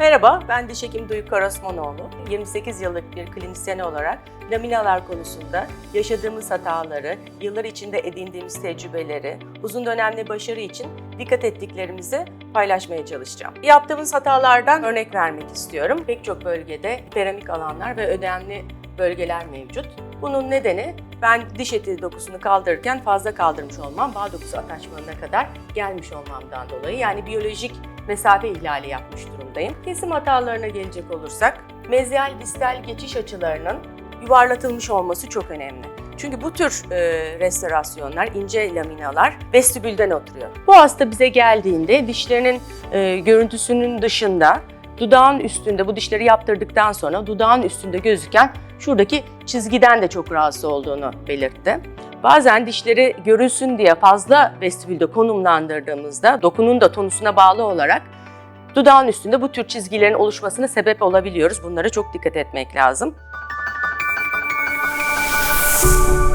Merhaba, ben diş hekimi Duygu Karasmanoğlu. 28 yıllık bir klinisyen olarak laminalar konusunda yaşadığımız hataları, yıllar içinde edindiğimiz tecrübeleri, uzun dönemli başarı için dikkat ettiklerimizi paylaşmaya çalışacağım. Yaptığımız hatalardan örnek vermek istiyorum. Pek çok bölgede peramik alanlar ve ödemli bölgeler mevcut. Bunun nedeni ben diş eti dokusunu kaldırırken fazla kaldırmış olmam, bağ dokusu ataçmanına kadar gelmiş olmamdan dolayı. Yani biyolojik mesafe ihlali yapmış durumdayım. Kesim hatalarına gelecek olursak, mezyal distal geçiş açılarının yuvarlatılmış olması çok önemli. Çünkü bu tür e, restorasyonlar, ince laminalar vestibülden oturuyor. Bu hasta bize geldiğinde dişlerinin e, görüntüsünün dışında dudağın üstünde bu dişleri yaptırdıktan sonra dudağın üstünde gözüken şuradaki çizgiden de çok rahatsız olduğunu belirtti. Bazen dişleri görülsün diye fazla vestibülde konumlandırdığımızda dokunun da tonusuna bağlı olarak dudağın üstünde bu tür çizgilerin oluşmasına sebep olabiliyoruz. Bunlara çok dikkat etmek lazım. Müzik